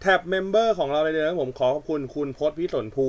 แท็บเมมเบอร์ของเราในเดือนนี้ผมขอขอบคุณคุณพศพิสนภู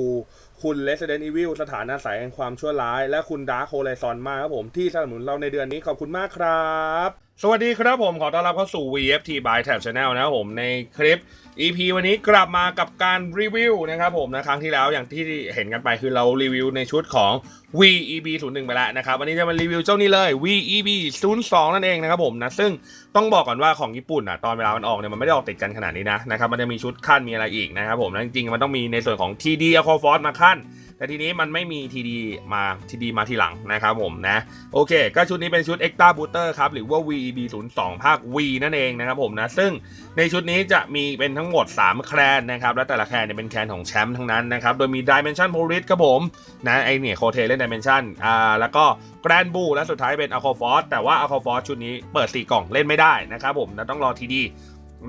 คุณ Resident Evil สถานอาศัยแห่งความชั่วร้าย และคุณดาร์คโคไลซอนมากครับผมที่สนับสนุนเราในเดือนนี้ขอบคุณมากครับสวัสดีครับผมขอต้อนรับเข้าสู่ VFT by Tab Channel นะครับผมในคลิป EP วันนี้กลับมากับการรีวิวนะครับผมนะครั้งที่แล้วอย่างที่เห็นกันไปคือเรารีวิวในชุดของ VEB 0 1ไปแล้วนะครับวันนี้จะมารีวิวเจ้านี้เลย VEB 0 2นั่นเองนะครับผมนะซึ่งต้องบอกก่อนว่าของญี่ปุ่นอะตอนเวลามันออกเนี่ยมันไม่ได้ออกติดกันขนาดนี้นะนะครับมันจะมีชุดขั้นมีอะไรอีกนะครับผมแล้วจริงๆมันต้องมีในส่วนของ TD a q u a f o r c e มาขั้น แต่ทีนี้มันไม่มี TD มา TD มาทีหลังนะครับผมนะ โอเค ก็ชุดนี้เป็นชุด Extra Booster ครับ หรือว่า VEB 0 2ภาค V นั่นเองนะครับผมนะ ซึ่งในชุดนี้จะมีเป็นทั้งหมด 3 แคลนนะครับ และแต่ละแคลนเนี่ยเป็นแคลนของแชมป์ทั้งนั้นนะครับ โดยมี Dimension Police ครับผมนะไอเนี่ยโคเทเล่น Dimension อ่าแล้วก็ Grand b u และสุดท้ายเป็น a q u a f o r c e แต่ว่า a q u a f o r c e ชุดนี้เปิด 4 กล่องเล่นไม่ได้นะครับผมนะต้องรอ TD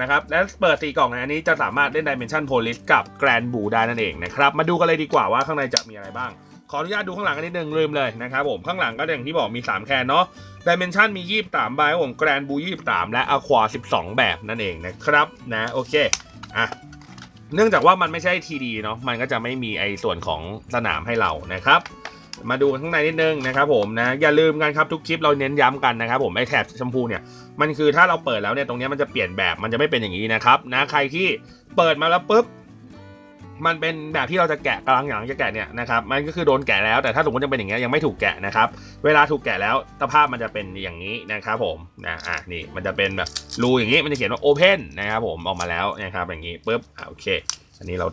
นะครับ และเปิด4กล่องในอันนี้จะสามารถเล่น Dimension Police กับ Grand b u ได้นั่นเองนะครับ มาดูกันเลยดีกว่าว่าข้างในจะมีอะไรบ้าง ขออนุญาตดูข้างหลังกันนิดนึงลืมเลยนะครับผมข้างหลังก็อย่างที่บอกมี 3 แคนเนาะ Dimension มี 23 ใบครับผม Grand b u 23 และ Aqua 12 แบบนั่นเองนะครับนะโอเคอะเนื่องจากว่ามันไม่ใช่ TD เนาะมันก็จะไม่มีไอส่วนของสนามให้เรานะครับ มาดูข้างในนิดนึงนะครับผมนะอย่าลืมกันครับทุกคลิปเราเน้นย้ำกันนะครับผมไอแถบชมพูเนี่ย มันคือถ้าเราเปิดแล้วเนี่ยตรงนี้มันจะเปลี่ยนแบบมันจะไม่เป็นอย่างนี้นะครับนะใครที่เปิดมาแล้วปุ๊บมันเป็นแบบที่เราจะแกะกำลังอย่างจะแกะเนี่ยนะครับมันก็คือโดนแกะแล้วแต่ถ้าสมมติยังเป็นอย่างเงี้ยยังไม่ถูกแกะนะครับ เวลาถูกแกะแล้วสภาพมันจะเป็นอย่างนี้นะครับผมนะอะนี่มันจะเป็นแบบรูอย่างนี้มันจะเขียนว่า Open นะครับผมออกมาแล้วนะครับอย่างนี้ปุ๊บอะโอเค อันนี้เรา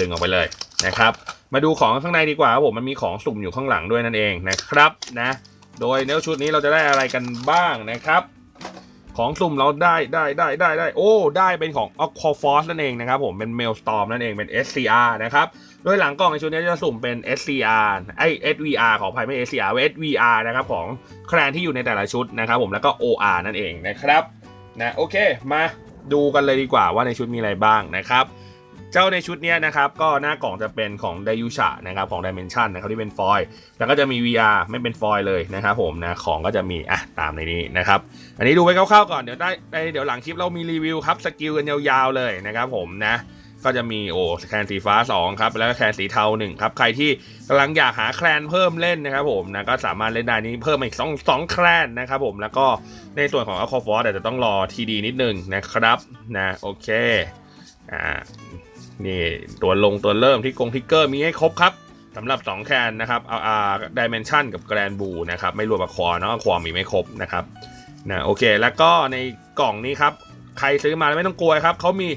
ดึงออกไปเลยนะครับ มาดูของข้างในดีกว่าครับผมมันมีของสุ่มอยู่ข้างหลังด้วยนั่นเองนะครับนะโดยเนื้อชุดนี้เราจะได้อะไรกันบ้างนะครับ ของสุ่มเราได้ได้ได้ได้ได้โอ้ ได้เป็นของ Aqua Force นั่นเองนะครับผมเป็น Mailstorm นั่นเองเป็น SCR นะครับ โดยหลังกล่องในชุดนี้จะสุ่มเป็น SCR ไอ SVR ขออภัยไม่ SCRSVR นะครับของแคลนที่อยู่ในแต่ละชุดนะครับผมแล้วก็ OR นั่นเองนะครับนะโอเคมาดูกันเลยดีกว่าว่าในชุดมีอะไรบ้างนะครับ เจ้าในชุดนี้นะครับก็หน้ากล่องจะเป็นของไดยูชานะครับของ Dimension นะครับที่เป็นฟอยล์แล้วก็จะมี VR ไม่เป็นฟอยล์เลยนะครับผมนะของก็จะมีอะตามในนี้นะครับอันนี้ดูไว้คร่าวๆก่อนเดี๋ยวได้เดี๋ยวหลังคลิปเรามีรีวิวครับสกิลกันยาวๆเลยนะครับผมนะก็จะมีโอ้แคนสีฟ้า 2 ครับ แล้วก็แคนสีเทา1ครับ ใครที่กำลังอยากหาแคลนเพิ่มเล่นนะครับผมนะก็สามารถเล่นได้นี้เพิ่มอีก2 2แคลนนะครับผมแล้วก็ในส่วนของ a q u a f o r c e อาจจะต้องรอทีดีนิดนึงนะครับนะโอเคอ่า นี่ตัวลงตัวเริ่มที่กงทิกเกอร์มีให้ครบครับสำหรับ 2 แคนนะครับเอาอาดิเมนชันกับแกรนบูนะครับ ไม่รวมกับคอเนาะคอมีไม่ครบนะครับนะโอเค แล้วก็ในกล่องนี้ครับ ใครซื้อมาแล้วไม่ต้องกลัวครับเขามี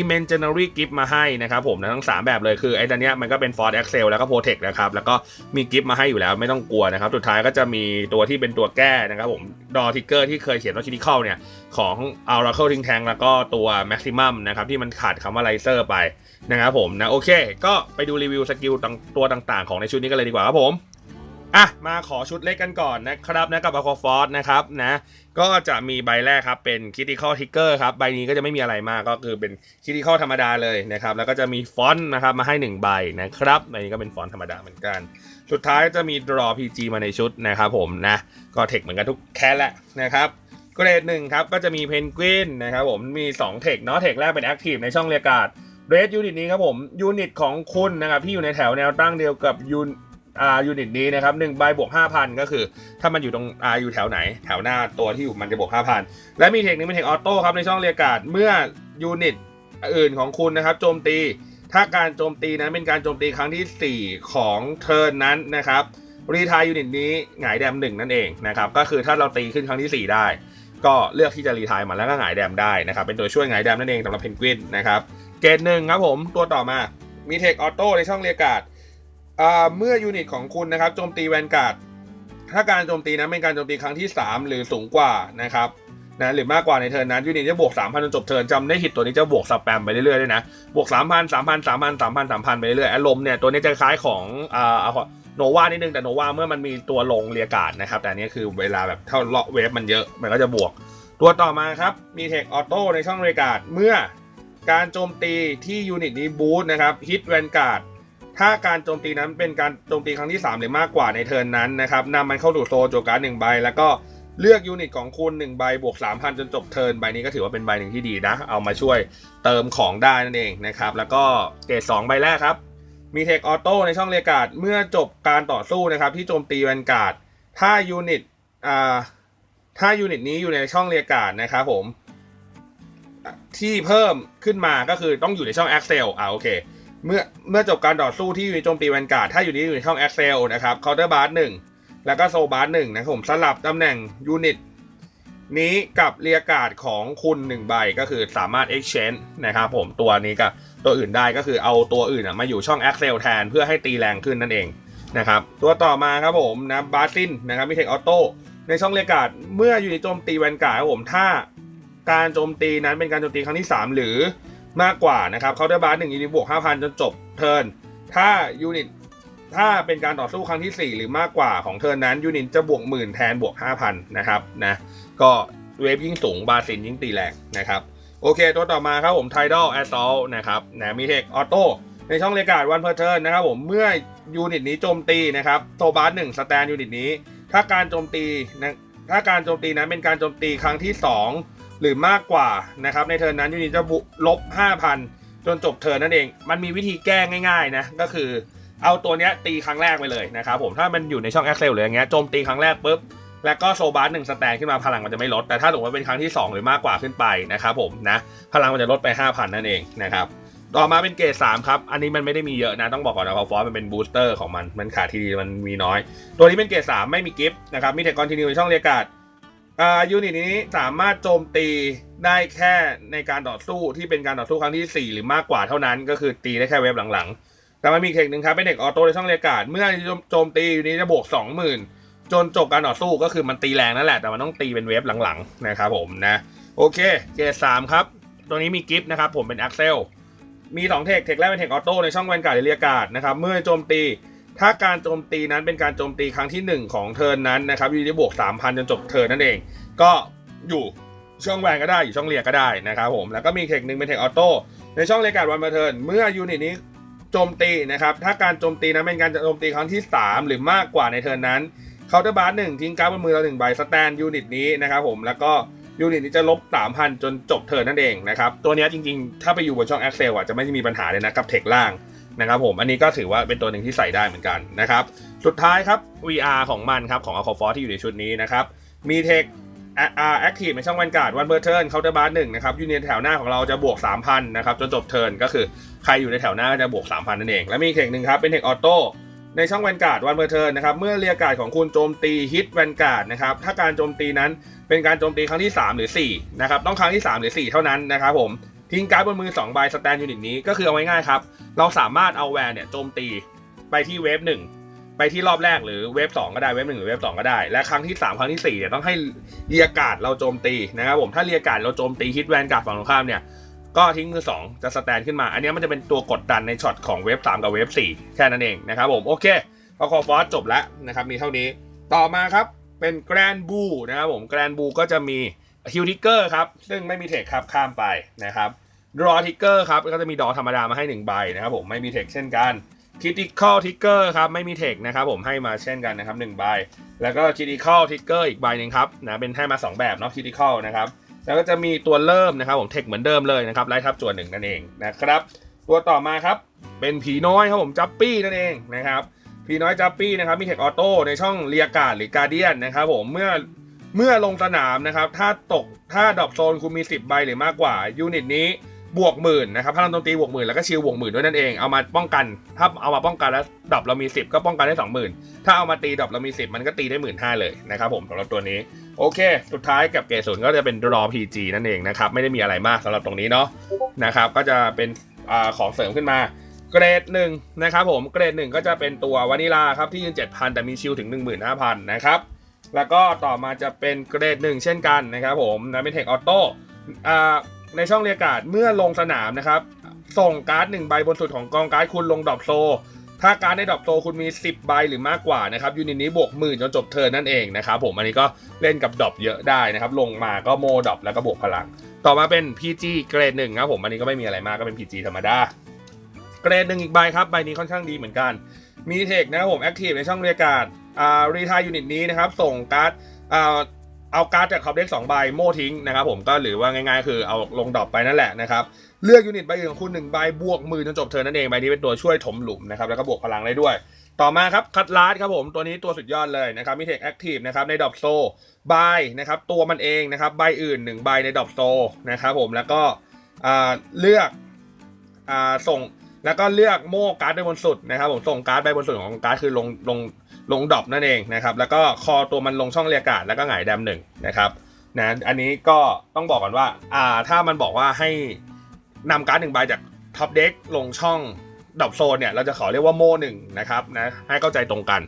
Imaginary Gift มาให้นะครับผมนะทั้ง 3 แบบเลยคือไอ้ตัวเนี้ยมันก็เป็น Ford Excel แล้วก็ Protect นะครับ แล้วก็มีกิฟต์มาให้อยู่แล้วไม่ต้องกลัวนะครับ สุดท้ายก็จะมีตัวที่เป็นตัวแก้นะครับผมดอทิกเกอร์ที่เคยเขียนว่า Critical เนี่ยของ Oracle Think Tank แล้วก็ตัว Maximum นะครับที่มันขาดคำว่า Laser ไป นะครับผมนะโอเค ก็ไปดูรีวิวสกิลตัวต่างๆ ของในชุดนี้กันเลยดีกว่าครับผมอะมาขอชุดเล็กกันก่อนนะครับนะกับ Aqua Force นะครับนะก็จะมีใบแรกครับเป็น Critical Trigger ครับใบนี้ก็จะไม่มีอะไรมากก็คือเป็น Critical ธรรมดาเลยนะครับแล้วก็จะมีฟอนต์นะครับมาให้ 1 ใบนะครับใบนี้ก็เป็นฟอนต์ธรรมดาเหมือนกัน สุดท้ายจะมี Draw PG มาในชุดนะครับผมนะก็เทคเหมือนกันทุกแคสแหละนะครับเกรดหนึ่งครับก็จะมีเพนกวินนะครับผมมี2เทคเนาะเทคแรกเป็นแอคทีฟในช่องเรียการ์ด เรดยูนิตนี้ครับผมยูนิตของคุณนะครับที่อยู่ในแถวแนวตั้งเดียวกับยูนอ่ายูนิตนี้นะครับหนึ่งใบบวก5,000ก็คือ ถ้ามันอยู่ตรงอ่าอยู่แถวไหน แถวหน้าตัวที่อยู่มันจะบวก5,000และมีเทคนึงเป็นเทคออโต้ครับในช่องเรียการ์ดเมื่อยูนิตอื่นของคุณนะครับโจมตี ถ้าการโจมตีนั้นเป็นการโจมตีครั้งทีสี่ 4 ของเทิร์นนั้นนะครับรีทายยูนิตนี้หงายแดมหนึ่งนั่นเองนะครับก็คือถ้าเราตีขึ้นครั้งที่ 4 ได้ ก็เลือกที่จะรีทายมาแล้วก็หงายแดมได้นะครับเป็นตัวช่วยหงายแดมนั่นเองสำหรับเพนกวินนะครับ เกรดหนึ่งครับผมตัวต่อมามีเทคออโต้ในช่องเรียการ์ดเมื่อยูนิตของคุณนะครับโจมตีแวนการ์ดถ้าการโจมตีนั้นเป็นการโจมตีครั้งที่ 3 หรือสูงกว่านะครับนะหรือมากกว่าในเทิร์นนั้นยูนิตจะบวก 3,000จนจบเทิร์นจำได้หิตตัวนี้จะบวกสแปมไปเรื่อยๆด้วยนะบวก 3,000 3,000 3,000 3,000 3,000ไปเรื่อยๆอารมณ์เนี่ยตัวนี้จะคล้ายของอ่าโนวานิดนึงแต่โนวาเมื่อมันมีตัวลงเรียกาดนะครับ แต่นนี้คือเวลาแบบเท่าเลาะเวฟมันเยอะมันก็จะบวก ตัวต่อมาครับมีเทคออโต้ในช่องเรียกาดเมื่อ การโจมตีที่ยูนิตนี้บูสต์นะครับฮิตแวนการ์ดถ้าการโจมตีนั้นเป็นการโจมตีครั้งที่ 3 หรือมากกว่าในเทิร์นนั้นนะครับนำมันเข้าสู่โซโจการ์ดหนึ่งใบ แล้วก็เลือกยูนิตของคุณ1ใบบวก 3,000 จนจบเทิร์นใบนี้ก็ถือว่าเป็นใบหนึ่งที่ดีนะ เอามาช่วยเติมของได้นั่นเองนะครับแล้วก็เกรด2ใบแรกครับมีเทคออโต้ในช่องเรียกการ์ดเมื่อจบการต่อสู้นะครับที่โจมตีแวนการ์ดถ้ายูนิตอ่าถ้ายูนิตนี้อยู่ในช่องเรียกการ์ดนะครับผม ที่เพิ่มขึ้นมาก็คือต้องอยู่ในช่อง Excel อ่าโอเค เมื่อเมื่อจบการต่อสู้ที่อยู่ในโจมตีแวนการ์ดถ้าอยู่นี้อยู่ในช่อง Excel นะครับ Counter Bar หนึ่งแล้วก็โซบาร์หนึ่งนะครับผมสลับตำแหน่งยูนิตนี้กับเรียการ์ดของคุณหนึ่งใบก็คือสามารถ exchange นะครับผมตัวนี้กับตัวอื่นได้ก็คือเอาตัวอื่นอะมาอยู่ช่อง Excel แทนเพื่อให้ตีแรงขึ้นนั่นเองนะครับตัวต่อมาครับผมนะบาซินนะครับมีเทคออโต้ในช่องเรียการ์ดเมื่ออยู่ในโจมตีแวนการ์ดครับผมถ้า การโจมตีนั้นเป็นการโจมตีครั้งที่ 3 หรือมากกว่านะครับเคาน์เตอร์บาร์หนึ่งยูนิตบวก5,000จนจบเทิร์นถ้ายูนิตถ้าเป็นการต่อสู้ครั้งที่ 4 หรือมากกว่าของเทิร์นนั้นยูนิตจะบวกหมื่นแทนบวก5,000นะครับนะก็เวฟยิ่งสูงบาซินยิ่งตีแรงนะครับโอเค ตัวต่อมาครับผม Tidal Assault นะครับนะมีเทคออโต้ในช่องเลกาดวันเพอร์เทิร์นนะครับผมเมื่อยูนิตนี้โจมตีนะครับโซบาร์หนึ่งสแตนยูนิตนี้ ถ้าการโจมตีนะถ้าการโจมตีนั้นเป็นการโจมตีครั้งที่ 2 หรือมากกว่านะครับในเทิร์นนั้นยูนิตจะบุลบ 5,000 จนจบเทิร์นนั่นเอง มันมีวิธีแก้ง่ายๆนะก็คือเอาตัวเนี้ยตีครั้งแรกไปเลยนะครับผมถ้ามันอยู่ในช่อง Excel หรืออย่างเงี้ยโจมตีครั้งแรกปุ๊บแล้วก็โซบาร์หนึ่งสแตนขึ้นมาพลังมันจะไม่ลด แต่ถ้าสมมติว่าเป็นครั้งที่ 2 หรือมากกว่าขึ้นไปนะครับผมนะพลังมันจะลดไป 5,000 นั่นเองนะครับต่อมาเป็นเกรด3ครับ อันนี้มันไม่ได้มีเยอะนะ ต้องบอกก่อนนะคอฟอสมันเป็นบูสเตอร์ของมัน มันขาดทีดีมันมีน้อย ตัวนี้เป็นเกรด3ไม่มีกิฟต์นะครับ มีแต่คอนติเนียในช่องเรียกาด อายูนิตนี้สามารถโจมตีได้แค่ในการต่อสู้ที่เป็นการต่อสู้ครั้งที่ 4 หรือมากกว่าเท่านั้น ก็คือตีได้แค่เว็บหลังๆ แต่มันมีเทคหนึ่งครับเป็นเด็กออโต้ในช่องเรียการ์ดเมื่อโจมตียูนิตจะบวก 20,000 จนจบการต่อสู้ก็คือมันตีแรงนั่นแหละ แต่มันต้องตีเป็นเวฟหลังๆนะครับผมนะโอเคเกรดสามครับ ตัวนี้มีกิฟต์นะครับผมเป็นแอคเซลมี2เทคเทคแรกเป็นเทคออโต้ในช่องแวนการ์ดเรียการ์ดนะครับเมื่อโจมตี ถ้าการโจมตีนั้นเป็นการโจมตีครั้งที่ 1 ของเทิร์นนั้นนะครับยูนิตบวก 3,000 จนจบเทิร์นนั่นเอง ก็อยู่ช่องแวนก็ได้อยู่ช่องเรียก็ได้นะครับผมแล้วก็มีเทคหนึ่งเป็นเทคออโต้ในช่องเรียการ์ดวันมาเทิร์นเมื่อยูนิตนี้โจมตีนะครับถ้าการโจมตีนั้นเป็นการโจมตีครั้งที่ 3 หรือมากกว่าในเทิร์นนั้นเคาน์เตอร์บาร์หนึ่งทิ้งการ์ดบนมือเราหนึ่งใบสแตนยูนิตนี้นะครับผมแล้วก็ยูนิตนี้จะลบ 3,000 จนจบเทิร์นนั่นเองนะครับตัวนี้จริงๆ ถ้าไปอยู่บนช่อง Excel อะจะไม่มีปัญหาเลยนะกับเทคล่าง นะครับผมอันนี้ก็ถือว่าเป็นตัวหนึ่งที่ใส่ได้เหมือนกันนะครับสุดท้ายครับ VR ของมันครับของ a q u a f o r ที่อยู่ในชุดนี้นะครับมีเทคแอคทีฟในช่องวันการ์ดวันเบอร์เทิร์นเคาน์เตอร์บาร์หนึ่งนะครับยูเนิตแถวหน้าของเราจะบวก 3,000นะครับจนจบเทิร์นก็คือใครอยู่ในแถวหน้าจะบวก 3,000 นั่นเอง และมีเทคหนึ่งครับเป็นเทคออโต้ในช่องแวนการ์ดวันเบอร์เทิร์นนะครับเมื่อเรียกการ์ดของคุณโจมตีฮิตแวนการ์ดนะครับถ้าการโจมตีนั้นเป็นการโจมตีครั้งที่ 3 หรือ4นะครับต้องครั้งที่ 3 หรือ 4 เท่านั้นนะครับผม ทิ้งการ์ดบนมือ2ใบสแตนยูนิตนี้ก็คือเอาง่ายๆครับ เราสามารถเอาแวนเนี่ยโจมตีไปที่เวฟหนึ่งไปที่รอบแรกหรือเวฟ2ก็ได้เวฟหนึ่งหรือเวฟ2ก็ได้ และครั้งที่ 3 ครั้งที่4เนี่ยต้องให้เรียการ์ดเราโจมตีนะครับผมถ้าเรียการ์ดเราโจมตีฮิตแวนการ์ดฝั่งตรงข้ามเนี่ยก็ทิ้งมือ 2 จะสแตนขึ้นมา อันนี้มันจะเป็นตัวกดดันในช็อตของเวฟ3กับเวฟ4แค่นั้นเองนะครับผมโอเคพอคอฟอสจบแล้วนะครับมีเท่านี้ต่อมาครับเป็นแกรนบูนะครับผมแกรนบูก็จะมี ฮิวทิกเกอร์ครับ ซึ่งไม่มีเทคครับข้ามไปนะครับดรอทิกเกอร์ครับก็จะมีดอธรรมดามาให้ 1 ใบนะครับผมไม่มีเทคเช่นกัน critical trigger ครับไม่มีเทคนะครับผมให้มาเช่นกันนะครับ1ใบแล้วก็ critical trigger อีกใบหนึ่งครับนะเป็นให้มา 2 แบบเนาะ critical นะครับแล้วก็จะมีตัวเริ่มนะครับผมเทคเหมือนเดิมเลยนะครับไล่ทับจวนหนึ่งนั่นเองนะครับตัวต่อมาครับเป็นผีน้อยครับผมจัปปี้นั่นเองนะครับผีน้อยจัปปี้นะครับมีเทคออโต้ในช่องเรียการ์ดหรือการเดียนนะครับผมเมื่อ เมื่อลงสนามนะครับ ถ้าตกถ้าดรอปโซนคุณมี 10 ใบหรือมากกว่า ยูนิตนี้บวกหมื่นนะครับพลังโจมตีบวกหมื่นแล้วก็ชิลบวกหมื่นด้วยนั่นเอง เอามาป้องกัน ถ้าเอามาป้องกันแล้วดรอปเรามี 10 ก็ป้องกันได้ 20,000 ถ้าเอามาตีดรอปเรามี 10 มันก็ตีได้หมื่นห้าเลยนะครับผมสำหรับตัวนี้ โอเค สุดท้ายกับเกรดศูนย์ก็จะเป็นรอ PG นั่นเองนะครับ ไม่ได้มีอะไรมากสำหรับตรงนี้เนาะนะครับ ก็จะเป็นอของเสริมขึ้นมาเกรดหนึ่งนะครับผมเกรดหนึ่งก็จะเป็นตัววานิลาครับที่ยืน7,000 แต่มีชิลถึง 15,000 นะครับ แล้วก็ต่อมาจะเป็นเกรดหนึ่งเช่นกันนะครับผมนะเป็นเทคออโต้ในช่องเรียการ์ดเมื่อลงสนามนะครับ ส่งการ์ดหนึ่งใบบนสุดของกองการ์ดคุณลงดรอปโซ ถ้าการ์ดในดรอปโซคุณมี 10 ใบหรือมากกว่านะครับยูนิตนี้บวกหมื่นจนจบเทิร์นนั่นเองนะครับผมอันนี้ก็เล่นกับดรอปเยอะได้นะครับลงมาก็โมดรอปแล้วก็บวกพลัง ต่อมาเป็น PG เกรดหนึ่งครับผมอันนี้ก็ไม่มีอะไรมากก็เป็น PG ธรรมดาเกรดหนึ่งอีกใบครับใบนี้ค่อนข้างดีเหมือนกันมีเทคนะครับผมแอคทีฟในช่องเรียการ์ด อ่ารีทายยูนิตนี้นะครับส่งการ์ดอ่าเอาการ์ดจากท็อปเด็กสองใบโม่ทิ้งนะครับผมก็หรือว่าง่ายๆ คือเอาลงดรอปไปนั่นแหละนะครับเลือกยูนิตใบอื่นของคุณหนึ่งใบบวกมือจนจบเทิร์นนั่นเองใบนี้เป็นตัวช่วยถมหลุมนะครับแล้วก็บวกพลังได้ด้วย ต่อมาครับคัตลาสครับผมตัวนี้ตัวสุดยอดเลยนะครับมีเทคแอคทีฟนะครับในดอปโซใบนะครับตัวมันเองนะครับใบอื่นหนึ่งใบในดอปโซนะครับผมแล้วก็เลือกอส่งแล้วก็เลือกโม่การ์ดไปบนสุดนะครับผมส่งการ์ดไปบนสุดของการ์ดคือลงลง ลงดรอปนั่นเองนะครับ แล้วก็คอตัวมันลงช่องเรียการ์ดแล้วก็หงายแดมหนึ่งนะครับนะอันนี้ก็ต้องบอกก่อนว่าอ่าถ้ามันบอกว่าให้นำการ์ดหนึ่งใบจากท็อปเด็กลงช่องดรอปโซนเนี่ยเราจะขอเรียกว่าโม่หนึ่งนะครับนะให้เข้าใจตรงกัน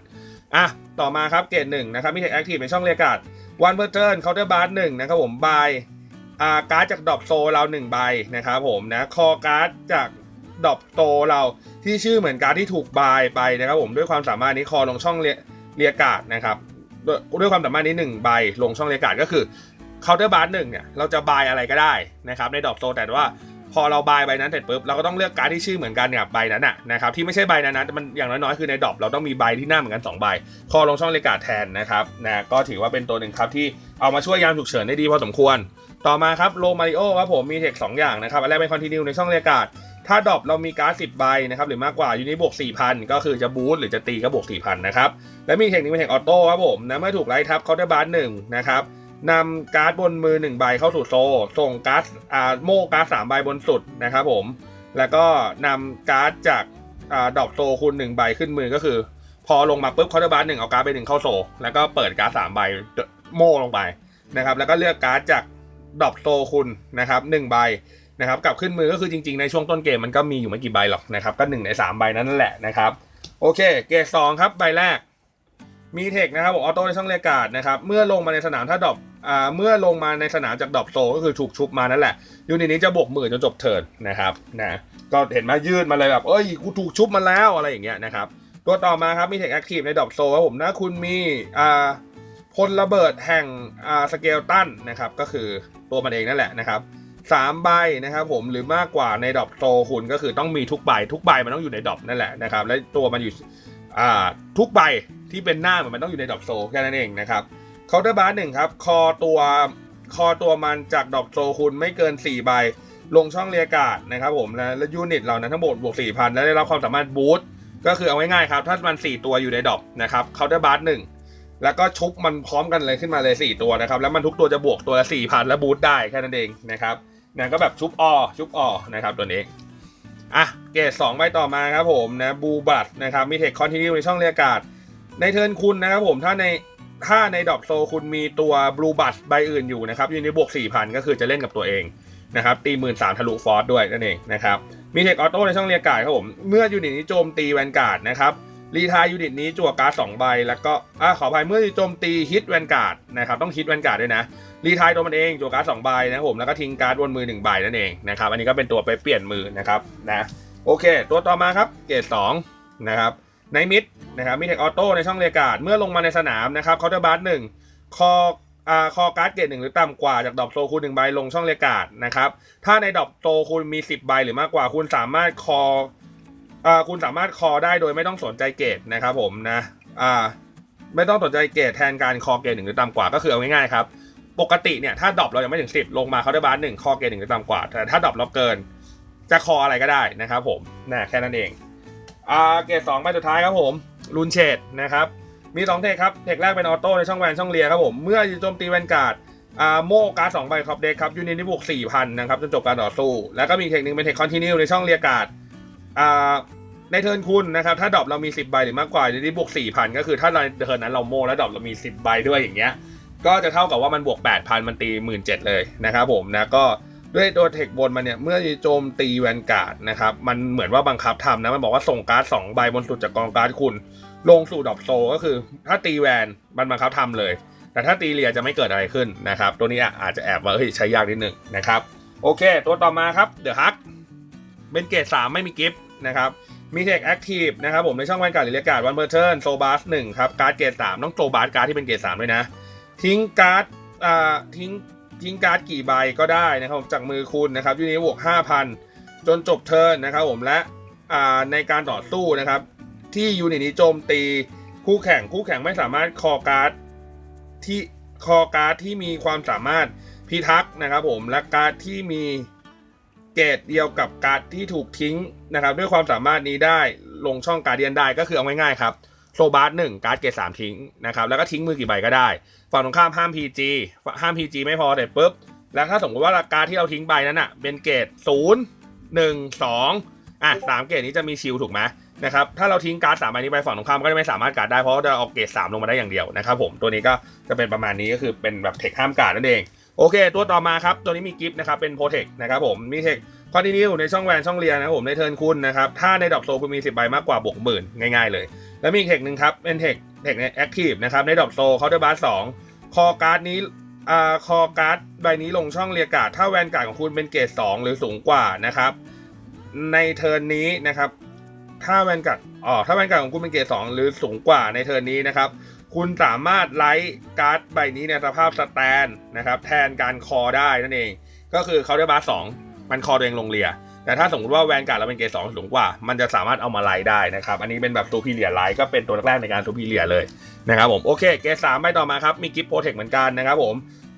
อะต่อมาครับเกรดหนึ่งนะครับมีเทคแอคทีฟในช่องเรียการ์ดวันเปอร์เทิร์นเคาน์เตอร์บาร์หนึ่งนะครับผมบายอ่าการ์ดจากดรอปโซเราหนึ่งใบนะครับผมนะคอการ์ดจาก ดอปโซเราที่ชื่อเหมือนการ์ดที่ถูกบายไปนะครับผมด้วยความสามารถนี้คอลงช่องเรียการ์ดนะครับด้วยด้วยความสามารถนี้หนึ่งใบลงช่องเรียการ์ดก็คือเคาน์เตอร์บาร์หนึ่งเนี่ยเราจะบายอะไรก็ได้นะครับในดอปโซแต่ว่าพอเราบายใบนั้นเสร็จปุ๊บเราก็ต้องเลือกการ์ดที่ชื่อเหมือนกันกับใบนั้นน่ะนะครับที่ไม่ใช่ใบนั้นนะมันอย่างน้อยๆคือในดอปเราต้องมีใบที่หน้าเหมือนกันสองใบคอลงช่องเรียการ์ดแทนนะครับนะก็ถือว่าเป็นตัวหนึ่งครับที่เอามาช่วยยามฉุกเฉินได้ดีพอสมควร ต่อมาครับโลมาริโอครับผมมีเทคสองอย่างนะครับอันแรกเป็นคอนติเนียในช่องเรียกาด ถ้าดรอปเรามีการ์ดสิบใบนะครับหรือมากกว่ายูนิตบวก4,000ก็คือจะบูสต์หรือจะตีก็บวก4,000นนะครับและมีเทคนิคเป็นเทคออโต้ครับผมนะเมื่อถูกไล่ทับเคาน์เตอร์บาร์หนึ่งนะครับนำการ์ดบนมือ1ใบเข้าสู่โซ ส่งการ์ดอ่าโม่การ์ดสามใบบนสุดนะครับผม แล้วก็นำการ์ดจากอ่าดอปโซคูณหนึ่งใบขึ้นมือก็คือ พอลงมาปุ๊บเคาน์เตอร์บาร์หนึ่งเอาการ์ดไปหนึ่งเข้าโซ แล้วก็เปิดการ์ดสามใบโม่ลงไปนะครับ แล้วก็เลือกการ์ดจากดอปโซคุณนะครับหนึ่งใบ นะครับกลับขึ้นมือก็คือจริงๆ ในช่วงต้นเกมมันก็มีอยู่ไม่กี่ใบหรอกนะครับ ก็หนึ่งในสามใบนั้นนั่นแหละนะครับ โอเค เกรดสองครับใบแรก มีเทคนะครับผมออโต้ในช่องเรียกการ์ดนะครับ เมื่อลงมาในสนามถ้าดรอปอ่าเมื่อลงมาในสนามจากดรอปโซก็คือถูกชุบมานั่นแหละยูนิตนี้จะบวกหมื่นจนจบเทิร์นนะครับนะก็เห็นมายืดมาเลยแบบเอ้ยกูถูกชุบมาแล้วอะไรอย่างเงี้ยนะครับตัวต่อมาครับมีเทคแอคทีฟในดรอปโซครับผมนะคุณมีอ่าพลระเบิดแห่งอ่าสเกลตันนะครับก็คือตัวมันเองนั่นแหละนะครับ สามใบนะครับผมหรือมากกว่าในดอปโตคุณก็คือต้องมีทุกใบทุกใบมันต้องอยู่ในดอปนั่นแหละนะครับและตัวมันอยู่อ่าทุกใบที่เป็นหน้ามันต้องอยู่ในดอปโซแค่นั้นเองนะครับเคาน์เตอร์บาร์หนึ่งครับคอตัวคอตัวมันจากดอปโซคุณไม่เกิน 4 ใบ ลงช่องเรียการ์ดนะครับผมและและยูนิตเหล่านั้นทั้งหมดบวก4,000 และได้รับความสามารถบูตก็คือเอาง่ายๆครับ ถ้ามัน 4 ตัวอยู่ในดอปนะครับเคาน์เตอร์บาร์หนึ่งแล้วก็ชุบมันพร้อมกันเลยขึ้นมาเลย 4 ตัวนะครับ แล้วมันทุกตัวจะบวกตัวละ4,000 และบูทได้แค่นั้นเองนะครับ นะก็แบบชุบออชุบออนะครับตัวนี้อะเกรด2ใบต่อมาครับผมนะบูบัตนะครับมีเทคคอนตินียในช่องเรียการ์ดในเทิร์นคุณนะครับผมถ้าในถ้าในดอปโซคุณมีตัวบลูบัตใบอื่นอยู่นะครับอยูนิตบวก4,000 ก็คือจะเล่นกับตัวเองนะครับตีหมื่นสามทะลุฟอร์สด้วยนั่นเองนะครับมีเทคออโต้ในช่องเรียการ์ดครับผมเมื่อยูนิตนี้โจมตีแวนการ์ดนะครับ รีทายยูนิตนี้จั่วการ์ดสองใบ แล้วก็อ่าขออภัยเมื่อโจมตีฮิตแวนการ์ดนะครับต้องฮิตแวนการ์ดด้วยนะรีทายตัวมันเองจั่วการ์ดสองใบนะครับผมแล้วก็ทิ้งการ์ดบนมือหนึ่งใบนั่นเองนะครับอันนี้ก็เป็นตัวไปเปลี่ยนมือนะครับนะโอเค ตัวต่อมาครับเกรดสองนะครับในมิดนะครับมีเทคออโต้ในช่องเรียกาดเมื่อลงมาในสนามนะครับเคาน์เตอร์บาร์หนึ่งคออ่าคอการ์ดเกรดหนึ่งหรือต่ำกว่าจากดอปโซคูณหนึ่งใบลงช่องเรียกาดนะครับถ้าในดอปโซคูณมี 10 ใบหรือมากกว่าคุณสามารถคอ คุณสามารถคอได้โดยไม่ต้องสนใจเกรดนะครับผมนะอ่าไม่ต้องสนใจเกรดแทนการคอเกรดหนึ่งหรือต่ำกว่าก็คือเอาง่ายๆครับปกติเนี่ยถ้าดรอปเรายังไม่ถึง 10 ลงมาเขาได้บาร์หนึ่งคอเกรดหนึ่งหรือต่ำกว่า แต่ถ้าดรอปเราเกิน จะคออะไรก็ได้นะครับผมนะแค่นั้นเองอ่าเกรดสองใบสุดท้ายครับผมลูนเชดนะครับมีสองเทคครับเทคแรกเป็นออโต้ในช่องแวนช่องเลียครับผมเมื่อโจมตีแวนการ์ดอ่าโม่การ์ดสองใบครับเด็กครับยูนิตที่บวกสี่พันนะครับจนจบการต่อสู้แล้วก็มีเทคหนึ่งเป็นเทคคอนติเนียในช่องเลียการ์ด อ่าในเทิร์นคุณนะครับ ถ้าดรอปเรามี 10 ใบหรือมากกว่าจะได้บวก 4,000 ก็คือถ้าในเทิร์นนั้นเราโมแล้วดรอปเรามี 10 ใบด้วยอย่างเงี้ย ก็จะเท่ากับว่ามันบวก 8,000 มันตี 17,000 เลยนะครับผมนะก็ด้วยตัวเทคบนมันเนี่ย เมื่อโจมตีแวนการ์ดนะครับ มันเหมือนว่าบังคับทำนะ มันบอกว่าส่งการ์ด2ใบบนสุดจากกองการ์ดคุณ ลงสู่ดรอปโซก็คือ ถ้าตีแวนมันบังคับทำเลย แต่ถ้าตีเรียจะไม่เกิดอะไรขึ้นนะครับตัวนี้อาจจะแอบว่าเฮ้ยใช้ยากนิดนึงนะครับโอเค ตัวต่อมาครับเดอะฮัก เป็นเกรด3ไม่มีกิฟต์นะครับมีเทคแอคทีฟนะครับผมในช่องแวนการ์ดหรือเรียกการ์ดวันเบอร์เทิร์นโซบาสหนึ่งครับการ์ดเกรดสามต้องโซบาสการ์ดที่เป็นเกรดสามด้วยนะ ทิ้งการ์ดอ่าทิ้งทิ้งการ์ดกี่ใบก็ได้นะครับผมจากมือคุณนะครับยูนิตบวกห้าพันจนจบเทิร์นนะครับผมและอ่าในการต่อสู้นะครับ ที่ยูนิตนี้โจมตีคู่แข่งคู่แข่งไม่สามารถคอการ์ดที่คอการ์ดที่มีความสามารถพิทักษ์นะครับผมและการ์ดที่มี เกรดเดียวกับการ์ดที่ถูกทิ้งนะครับ ด้วยความสามารถนี้ได้ลงช่องการเดียนได้ก็คือเอาง่ายๆครับโซบาร์หนึ่งการ์ดเกรดสามทิ้งนะครับแล้วก็ทิ้งมือกี่ใบก็ได้ ฝั่งตรงข้ามห้าม PG ห้าม PG ไม่พอเสร็จปุ๊บ แล้วถ้าสมมติว่าราคาที่เราทิ้งไปนั้นอะเป็นเกรดศูนย์หนึ่งสองอะสามเกรดนี้จะมีชิลถูกไหมนะครับถ้าเราทิ้งการ์ดสามใบนี้ไปฝั่งตรงข้ามก็จะไม่สามารถการ์ดได้เพราะว่าจะเอาเกรดสามลงมาได้อย่างเดียวนะครับผมตัวนี้ก็จะเป็นประมาณนี้ก็คือเป็นแบบเทคห้ามการ์ดนั่นเอง โอเค ตัวต่อมาครับ ตัวนี้มีกิฟต์นะครับ เป็นโปรเทคนะครับผม มีเทคคอนติเนียในช่องแวนช่องเรียนนะครับผมในเทิร์นคุณนะครับ ถ้าในดอกโซคุณมี 10 ใบมากกว่าบวกหมื่นง่ายๆเลย แล้วมีเทคหนึ่งครับ เป็นเทคเทคในแอคทีฟนะครับ ในดอกโซเคาน์เตอร์บาร์สองคอการ์ดนี้อ่าคอการ์ดใบนี้ลงช่องเรียกาดถ้าแวนการ์ดของคุณเป็นเกรด2หรือสูงกว่านะครับ ในเทิร์นนี้นะครับ ถ้าแวนการ์ดอ๋อถ้าแวนการ์ดของคุณเป็นเกรด2หรือสูงกว่าในเทิร์นนี้นะครับ คุณสามารถไลท์การ์ดใบนี้ในสภาพสแตนนะครับแทนการคอได้นั่นเอง ก็คือเขาได้บาร์สองมันคอตัวเองลงเรียแต่ถ้าสมมติว่าแวนการ์ดเราเป็นเกรดสองสูงกว่า มันจะสามารถเอามาไลท์ได้นะครับ อันนี้เป็นแบบซูพีเรียไลท์ก็เป็นตัวแรกในการซูพีเรียเลยนะครับผม โอเค เกรดสามใบต่อมาครับ มีกิฟต์โปรเทคเหมือนกันนะครับผม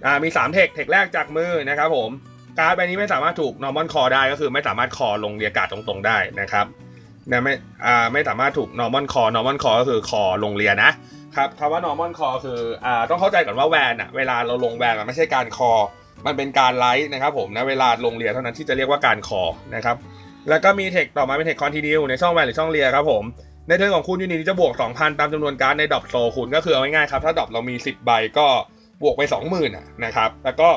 อ่า มี3เทค เทคแรกจากมือนะครับผม การ์ดใบนี้ไม่สามารถถูก normal call ได้ ก็คือไม่สามารถคอลงเรียการ์ดตรงๆได้นะครับนะไม่ อ่า ไม่สามารถถูก normal call normal call ก็คือคอลงเรียนะ ครับคำว่า normal call คืออ่าต้องเข้าใจก่อนว่าแวนอะเวลาเราลงแวนมันไม่ใช่การคอ มันเป็นการไลท์นะครับผมนะเวลาลงเรียเท่านั้นที่จะเรียกว่าการคอนะครับแล้วก็มีเทคต่อมาเป็นเทคคอนตินียในช่องแวนหรือช่องเรียครับผมในเทิร์นของคุณยูนิตจะบวก 2,000 ตามจำนวนการ์ดในดอปโซคุณก็คือเอาง่ายๆครับ ถ้าดอปเรามี 10 ใบก็บวกไป 20,000อะนะครับ แล้วก็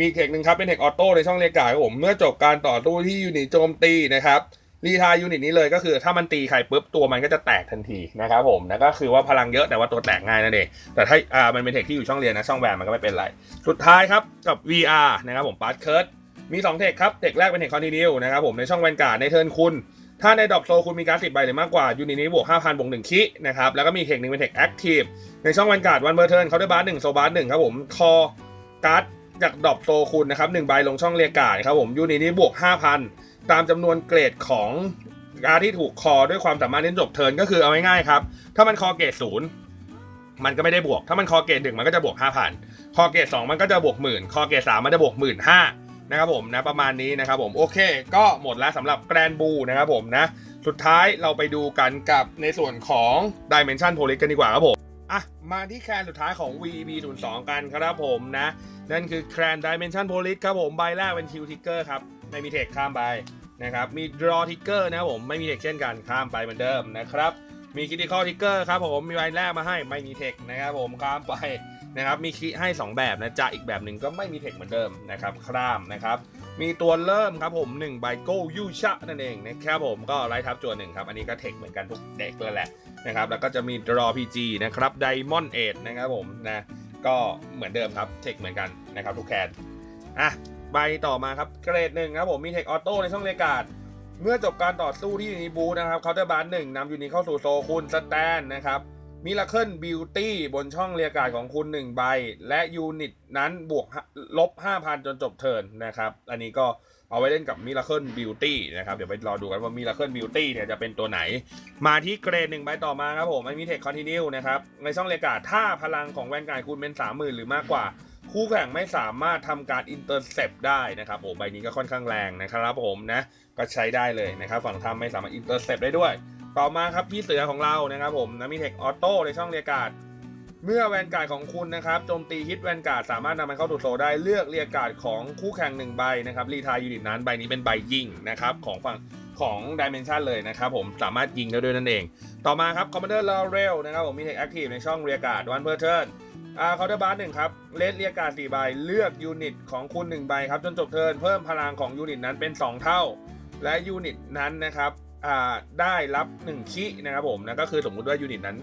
มีเทคหนึ่งครับ เป็นเทคออโต้ในช่องเรียกการ์ดครับผม เมื่อจบการต่อสู้ที่ยูนิตโจมตีนะครับ รีทายยูนิตนี้เลยก็คือถ้ามันตีใครปุ๊บตัวมันก็จะแตกทันทีนะครับผมแล้วก็คือว่าพลังเยอะแต่ว่าตัวแตกง่ายนั่นเองแต่ถ้าอ่ามันเป็นเทคที่อยู่ช่องเรียนนะช่องแวนมันก็ไม่เป็นไร สุดท้ายครับกับ VR นะครับผมปาร์ตเคิร์ดมี2เทคครับเทคแรกเป็นเทคคอนติเนียนะครับผมในช่องแวนการ์ดในเทิร์นคุณถ้าในดรอปโซคุณมีการสิบใบหรือมากกว่ายูนิตนี้บวก5,000บวก1คินะครับแล้วก็มีเทคหนึ่งเป็นเทคแอคทีฟในช่องวันการ์ดวันเบอร์เทิร์นเขาได้บาร์หนึ่งโซบาร์หนึ่งครับผมคอการ์ดจากดรอปโซคุณนะครับหนึ่งใบลงช่องเรียกการ์ดครับผมยูนิตนี้บวก5,000 ตามจำนวนเกรดของการที่ถูกคอด้วยความสามารถเล่นจบเทิร์นก็คือเอาง่ายๆครับ ถ้ามันคอเกรดศูนย์มันก็ไม่ได้บวก ถ้ามันคอเกรดหนึ่งมันก็จะบวก5,000คอเกรดสองมันก็จะบวกหมื่นคอเกรดสามมันจะบวกหมื่นห้านะครับผมนะประมาณนี้นะครับผมโอเค ก็หมดแล้วสำหรับแกรนบูนะครับผมนะสุดท้ายเราไปดูกันกับในส่วนของ Dimension p o l i กันดีกว่าครับผมอะมาที่แคนสุดท้ายของ VB 0 2กันครับผมนะ นั่นคือแคน Dimension p o l i ครับผมใบแรกเป็น Q Ticker ครับ ไม่มีเทคข้ามไปนะครับ มี Draw Ticker นะครับผม ไม่มีเทคเช่นกันข้ามไปเหมือนเดิมนะครับ มี Critical Ticker ครับผม มีใบแรกมาให้ไม่มีเทคนะครับผมข้ามไปนะครับ มีคิให้ 2 แบบนะจ๊ะอีกแบบหนึ่งก็ไม่มีเทคเหมือนเดิมนะครับข้ามนะครับ มีตัวเริ่มครับผม1ใบโกยูชะนั่นเองนะครับผมก็ไล่ทับจวนหนึ่งครับ อันนี้ก็เทคเหมือนกันทุกเด็กเลยแหละนะครับ แล้วก็จะมี Draw PG นะครับ Diamond 8นะครับผมนะ ก็เหมือนเดิมครับ เทคเหมือนกันนะครับทุกแคนอะ ใบต่อมาครับเกรดหนึ่งครับผมมีเทคออโต้ในช่องเรียกาดเมื่อจบการต่อสู้ที่ยูนิบูนะครับเคาน์เตอร์บาร์หนึ่งนำยูนิเข้าสู่โซคุณสแตนนะครับมิราเคิลบิวตี้บนช่องเรียกาดของคุณ 1 ใบ และยูนิตนั้นบวกลบ 5,000 จนจบเทิร์นนะครับ อันนี้ก็เอาไว้เล่นกับมิราเคิลบิวตี้นะครับ เดี๋ยวไปรอดูกันว่ามิราเคิลบิวตี้เนี่ยจะเป็นตัวไหน มาที่เกรดหนึ่งใบต่อมาครับผมมันมีเทคคอนติเนียนะครับ ในช่องเรียกาดถ้าพลังของแวนการ์ดคุณเป็น 30,000 หรือมากกว่า คู่แข่งไม่สามารถทำการอินเตอร์เซปได้นะครับโอ้ใบนี้ก็ค่อนข้างแรงนะครับผมนะก็ใช้ได้เลยนะครับ ฝั่งทำไม่สามารถอินเตอร์เซปได้ด้วย ต่อมาครับพี่เสือของเรานะครับผมนะมีเทคออโต้ในช่องเรียการ์ดเมื่อแวนการ์ดของคุณนะครับโจมตีฮิตแวนการ์ดสามารถนำมันเข้าถูโซได้เลือกเรียกการ์ดของคู่แข่งหนึ่งใบนะครับรีทายยูนิตนั้นใบนี้เป็นใบยิงนะครับของฝั่งของดิเมนชันเลยนะครับผมสามารถยิงได้ด้วยนั่นเอง ต่อมาครับคอมมานเดอร์ลอเรลนะครับผมมีเทคแอคทีฟในช่องเรียกการ์ดวันเพอร์เทิร์น อ่าเคาน์เตอร์บาร์หนึ่งครับเลดเรียกการสี่ใบเลือกยูนิตของคุณหนึ่งใบครับจนจบเทิร์นเพิ่มพลังของยูนิตนั้นเป็น 2 เท่า และยูนิตนั้นนะครับอ่าได้รับ1คินะครับผมนะก็คือสมมุติว่ายูนิตนั้น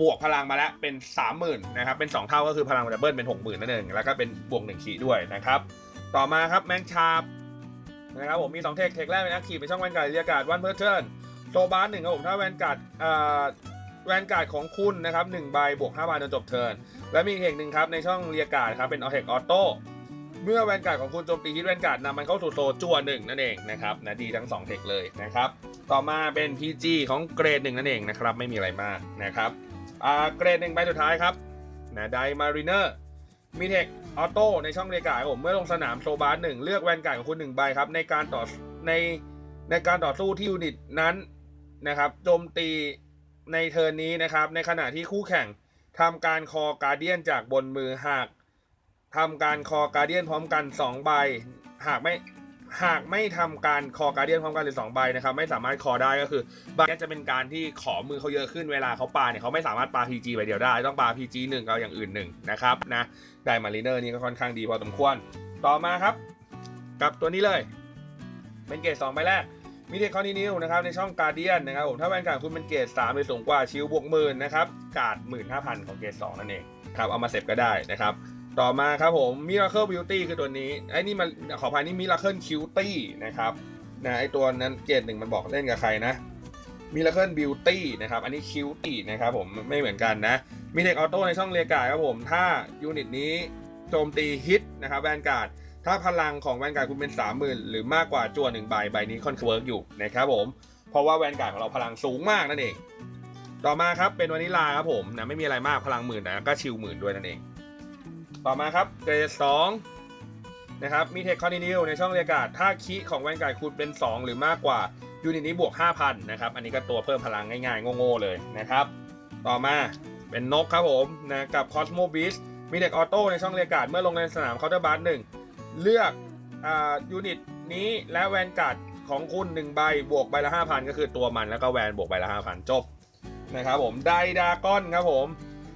บวกพลังมาแล้วเป็น 30,000นะครับเป็น 2 เท่าก็คือพลังมันจะเบิ้ลเป็น 60,000นั่นเองแล้วก็เป็นบวก1คิด้วยนะครับต่อมาครับแมงชาบนะครับผมมี2เทคเทคแรกเป็นแอคทีฟเป็นช่องแวนการ์ดเรียกการ์ดวันเพอร์เทิร์นโซบาร์หนึ่งครับผมถ้าแวนการ์ดอ่าแวนการ์ดของคุณนะครับหนึ่งใบบวก5บาทจนจบเทิร์น และมีอีกเทคหนึ่งครับในช่องเรียการ์ดครับเป็นออเทคออโต้เมื่อแวนการ์ดของคุณโจมตีฮิตแวนการ์ดนำมันเข้าสู่โซจั่วหนึ่งนั่นเองนะครับนะดีทั้ง2เทคเลยนะครับ ต่อมาเป็น PG ของเกรดหนึ่งนั่นเองนะครับ ไม่มีอะไรมากนะครับอ่าเกรดหนึ่งใบสุดท้ายครับนะไดมารีเนอร์มีเทคออโต้ในช่องเรียการ์ดครับผมเมื่อลงสนามโซบาร์หนึ่งเลือกแวนการ์ดของคุณหนึ่งใบครับในการต่อในในการต่อสู้ที่ยูนิตนั้นนะครับโจมตีในเทิร์นนี้นะครับในขณะที่คู่แข่ง ทำการคอการเดียนจากบนมือหากทำการคอการเดียนพร้อมกัน 2 ใบ หากไม่หากไม่ทำการคอการเดียนพร้อมกันหรือ2ใบนะครับไม่สามารถคอได้ก็คือใบนี้จะเป็นการที่ขอมือเขาเยอะขึ้นเวลาเขาปาเนี่ยเขาไม่สามารถปา PG ใบเดียวได้ ต้องปา PG หนึ่งเอาอย่างอื่นหนึ่งนะครับนะได้มารีเนอร์นี่ก็ค่อนข้างดีพอสมควร ต่อมาครับ กับตัวนี้เลย เป็นเกรด2ใบแรก มีเทคคอนติเนียนะครับในช่องการเดียนนะครับผมถ้าแวนการ์ดคุณเป็นเกรด3หรือสูงกว่าชิลบวกหมื่นนะครับการ์ดหมื่นห้าพันของเกรด2นั่นเองครับเอามาเสพก็ได้นะครับต่อมาครับผม Miracle Beauty คือตัวนี้ไอ้นี่มันขออภัยนี่ Miracle Cutie นะครับนะไอตัวนั้นเกรดหนึ่งมันบอกเล่นกับใครนะ Miracle Beauty นะครับอันนี้ Cutie นะครับผมไม่เหมือนกันนะมีเทคออโต้ในช่องเรียกการ์ครับผมถ้ายูนิตนี้โจมตีฮิตนะครับแวนการ์ด ถ้าพลังของแวนการ์ดคุณเป็น 30,000 หรือมากกว่าจวหนึ่งใบใบนี้ค่อนข้างเวิร์กอยู่นะครับผม เพราะว่าแวนการ์ดของเราพลังสูงมากนั่นเอง ต่อมาครับเป็นวานิลาครับผมนะไม่มีอะไรมากพลังหมื่นนะก็ชิลหมื่นด้วยนั่นเอง ต่อมาครับเกรดสองนะครับมีเทคคอนติเนียในช่องเรียการ์ดถ้าคีของแวนการ์ดคุณเป็น 2 หรือมากกว่ายูนิตนี้บวก 5,000นะครับอันนี้ก็ตัวเพิ่มพลังง่ายๆโง่ๆเลยนะครับต่อมาเป็นนกครับผมนะกับ Cosmo Beast มีเด็กออโต้ในช่องเรียการ์ดเมื่อลงในสนามเคาน์เตอร์บาร์หนึ่ง เลือกอ่ายูนิตนี้และแวนการ์ดของคุณ1ใบบวกใบละ 5,000 ก็คือตัวมันแล้วก็แวนบวกใบละ 5,000 จบนะครับผมไดดากอนครับผม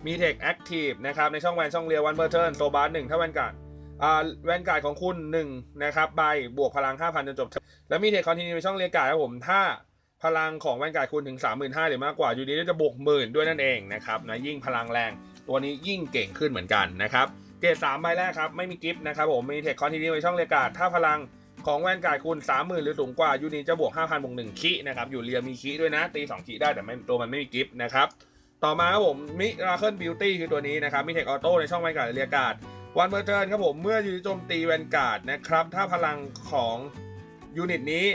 มีเทคแอคทีฟนะครับในช่องแวนช่องเรียววันเบอร์เทิร์นโซบาร์หนึ่งถ้าแวนการ์ดอ่าแวนการ์ดของคุณ1นะครับใบบวกพลัง 5,000 จนจบ แล้วมีเทคคอนติเนียในช่องเรียการ์ดครับผมถ้าพลังของแวนการ์ดคุณถึง 35,000หรือมากกว่าอยูนิตจะบวกหมื่นด้วยนั่นเองนะครับนะยิ่งพลังแรงตัวนี้ยิ่งเก่งขึ้นเหมือนกันนะครับ เกรด3ใบแรกครับ ไม่มีกิฟต์นะครับผมมีเทคคอนตินียในช่องเรียกาดถ้าพลังของแวนการ์ดคุณ 30,000 หรือสูงกว่า ยูนิตจะบวก 5,000บวก1คินะครับอยู่เรียมีคิด้วยนะ ตี 2คิได้แต่ไม่ตัวมันไม่มีกิฟต์นะครับ ต่อมาครับผมมิราเคิลบิวตี้คือตัวนี้นะครับ มีเทคออโต้ในช่องแวนการ์ดเรียกาดวันเบอร์เทิร์นครับผมเมื่อยูนิตโจมตีแวนการ์ดนะครับถ้าพลังของยูนิตนี้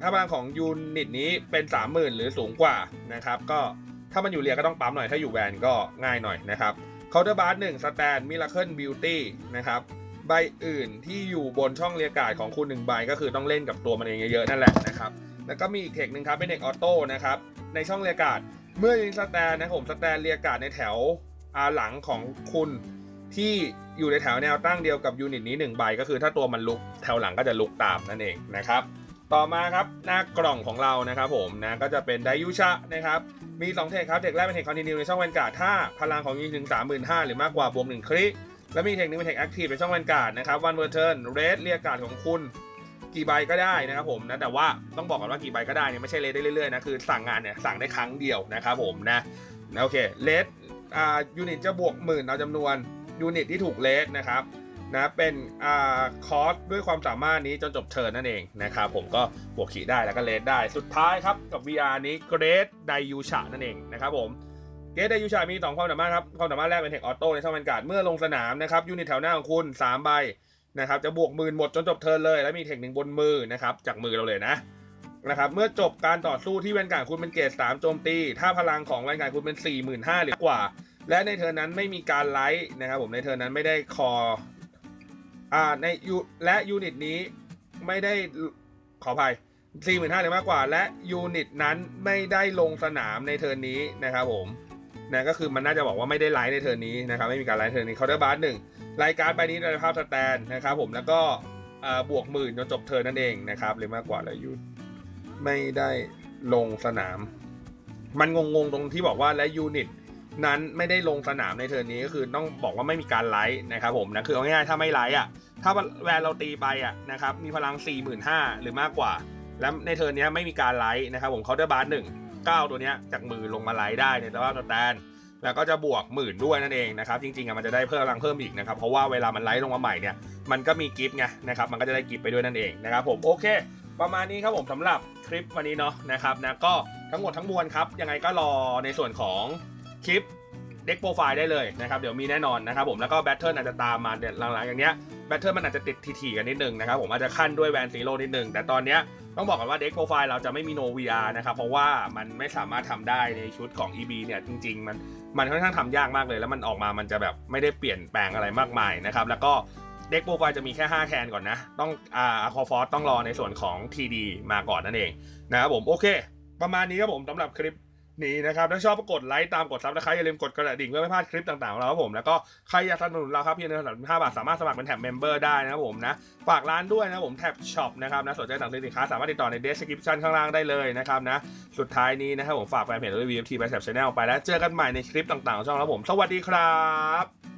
ถ้าพลังของยูนิตนี้เป็น 30,000 หรือสูงกว่านะครับก็ถ้ามันอยู่เรียก็ต้องปั๊มหน่อยถ้าอยู่แวนก็ง่ายหน่อยนะครับ เคาน์เตอร์บาร์หนึ่งสแตนมิราเคิลบิวตี้นะครับใบอื่นที่อยู่บนช่องเรียการ์ดของคุณหนึ่งใบก็คือต้องเล่นกับตัวมันเองเยอะๆนั่นแหละนะครับแล้วก็มีอีกเทคหนึ่งครับเป็นเทคออโต้นะครับในช่องเรียการ์ดเมื่อยิงสแตนนะครับผมสแตนเรียการ์ดในแถวอาหลังของคุณที่อยู่ในแถวแนวตั้งเดียวกับยูนิตนี้หนึ่งใบก็คือถ้าตัวมันลุกแถวหลังก็จะลุกตามนั่นเองนะครับ ต่อมาครับหน้ากล่องของเรานะครับผมนะก็จะเป็นไดยูชะนะครับมี2เทคครับเทคแรกเป็นเทคคอนติเนียในช่องแวนการ์ดถ้าพลังของยิงถึง 35,000หรือมากกว่าบวก1คลิกแล้วมีเทคนึงเป็นเทคแอคทีฟในช่องแวนการ์ดนะครับวันเวอร์เทิร์นเรสเรียกการ์ดของคุณกี่ใบก็ได้นะครับผมนะแต่ว่าต้องบอกก่อนว่ากี่ใบก็ได้เนี่ยไม่ใช่เลสได้เรื่อยๆนะคือสั่งงานเนี่ยสั่งได้ครั้งเดียวนะครับผมนะนะโอเคเลสอ่ายูนิตจะบวกหมื่นเอาจำนวนยูนิตที่ถูกเลสนะครับ นะเป็นอ่าคอร์สด้วยความสามารถนี้จนจบเทิร์นนั่นเองนะครับผมก็บวกขีดได้แล้วก็เลสได้สุดท้ายครับกับ VR นี้เกรดไดยูชานั่นเองนะครับผมเกรดไดยูชามี 2 ความสามารถครับความสามารถแรกเป็นเทคออโต้ในช่องแวนการ์ดเมื่อลงสนามนะครับยูนิตแถวหน้าของคุณ 3 ใบนะครับจะบวกหมื่นหมดจนจบเทิร์นเลย แล้วมีเทคหนึ่งบนมือนะครับจากมือเราเลยนะนะครับเมื่อจบการต่อสู้ที่แวนการ์คุณเป็นเกรด3โจมตี ถ้าพลังของแวนการ์คุณเป็น 45,000หรือกว่า และในเทิร์นนั้นไม่มีการไลท์นะครับผมในเทิร์นนั้นไม่ได้คอ อ่าในยูและยูนิตนี้ไม่ได้ขออภัย 45,000หรือมากกว่า และยูนิตนั้นไม่ได้ลงสนามในเทิร์นนี้นะครับผมนะก็คือมันน่าจะบอกว่าไม่ได้ไลฟ์ในเทิร์นนี้นะครับไม่มีการไลฟ์เทิร์นนี้เคาน์เตอร์บาร์หนึ่งรายการใบนี้ในภาพสแตนนะครับผมแล้วก็อ่าบวกหมื่นจนจบเทิร์นนั่นเองนะครับหรือมากกว่าแล้วยูไม่ได้ลงสนาม มันงงๆตรงที่บอกว่าและยูนิต นั้นไม่ได้ลงสนามในเทิร์นนี้ก็คือต้องบอกว่าไม่มีการไลท์นะครับผมนะคือเอาง่ายๆถ้าไม่ไลท์อะถ้าแวนเราตีไปอะนะครับมีพลัง 45,000หรือมากกว่า แล้วในเทิร์นนี้ไม่มีการไลท์นะครับผมเคาน์เตอร์บาร์หนึ่งเก้าตัวเนี้ยจากมือลงมาไลท์ได้ในสภาพสแตนแล้วก็จะบวกหมื่นด้วยนั่นเองนะครับจริงๆอะมันจะได้เพิ่มพลังเพิ่มอีกนะครับเพราะว่าเวลามันไลท์ลงมาใหม่เนี่ยมันก็มีกิฟต์ไงนะครับมันก็จะได้กิฟต์ไปด้วยนั่นเองนะครับผมโอเค ประมาณนี้ครับผมสำหรับคลิปวันนี้เนาะนะครับนะก็ทั้งหมดทั้งมวลครับยังไงก็รอในส่วนของ คลิปเด็กโปรไฟล์ได้เลยนะครับเดี๋ยวมีแน่นอนนะครับผมแล้วก็แบทเทิลอาจจะตามมาเดี๋ยวหลังๆอย่างเนี้ยแบตเทิลมันอาจจะติดทีๆกันนิดนึงนะครับผมอาจจะขั้นด้วยแวนซีโร่นิดนึงแต่ตอนเนี้ยต้องบอกก่อนว่าเด็กโปรไฟล์เราจะไม่มีโน VR นะครับเพราะว่ามันไม่สามารถทำได้ในชุดของ EB เนี่ยจริง ๆ มันมันค่อนข้างทำยากมากเลย แล้วมันออกมามันจะแบบไม่ได้เปลี่ยนแปลงอะไรมากมายนะครับแล้วก็เด็กโปรไฟล์จะมีแค่ 5 แคนก่อนนะ ต้องอ่าคอฟอร์ต้องรอในส่วนของ TD มาก่อนนั่นเองนะครับผมโอเค ประมาณนี้ครับผมสำหรับคลิป นี้นะครับ ถ้าชอบกดไลค์ตามกดซับนะครับอย่าลืมกดกระดิ่งเพื่อไม่พลาดคลิปต่างๆของเราครับผมแล้วก็ใครอยากสนับสนุนเราครับเพียงเดือนละ5บาทสามารถสมัครเป็นแท็บเมมเบอร์ได้นะครับผมนะฝากร้านด้วยนะครับผมแท็บช็อปนะครับนะสนใจสั่งซื้อสินค้าสามารถติดต่อในเดสคริปชั่นข้างล่างได้เลยนะครับนะสุดท้ายนี้นะครับผมฝากแฟนเพจด้วย VFT ไปแท็บชาแนลไปแล้วเจอกันใหม่ในคลิปต่างๆของช่องแล้วผม สวัสดีครับ